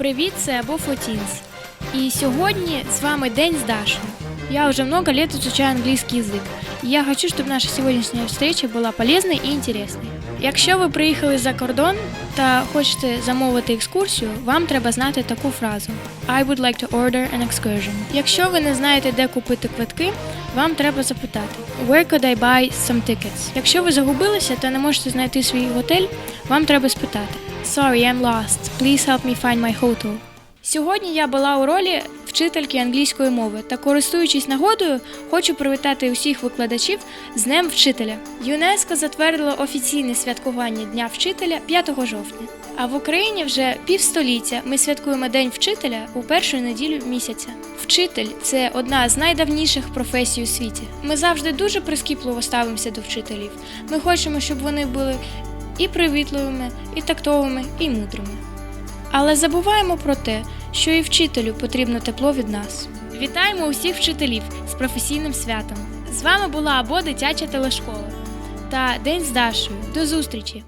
привіт, це або Фотінс. І сьогодні з вами День з Дашою. Я уже много лет изучаю английский язык. И я хочу, чтобы наша сегодняшняя встреча була полезной і інтересною. Якщо ви приїхали за кордон та хочете замовити екскурсію, вам треба знати таку фразу I would like to order an excursion. Якщо ви не знаєте, де купити квитки, вам треба запитати Where could I buy some tickets? Якщо ви загубилися та не можете знайти свій готель, вам треба спитати Sorry, I'm lost. Please help me find my hotel. Сьогодні я була у ролі вчительки англійської мови та, користуючись нагодою, хочу привітати усіх викладачів з Днем Вчителя. ЮНЕСКО затвердило офіційне святкування Дня вчителя 5 жовтня. А в Україні вже півстоліття ми святкуємо День вчителя у першу неділю місяця. Вчитель це одна з найдавніших професій у світі. Ми завжди дуже прискіпливо ставимося до вчителів. Ми хочемо, щоб вони були і привітливими, і тактовими, і мудрими. Але забуваємо про те, що і вчителю потрібно тепло від нас. Вітаємо усіх вчителів з професійним святом. З вами була або дитяча телешкола та День з Дашою. До зустрічі!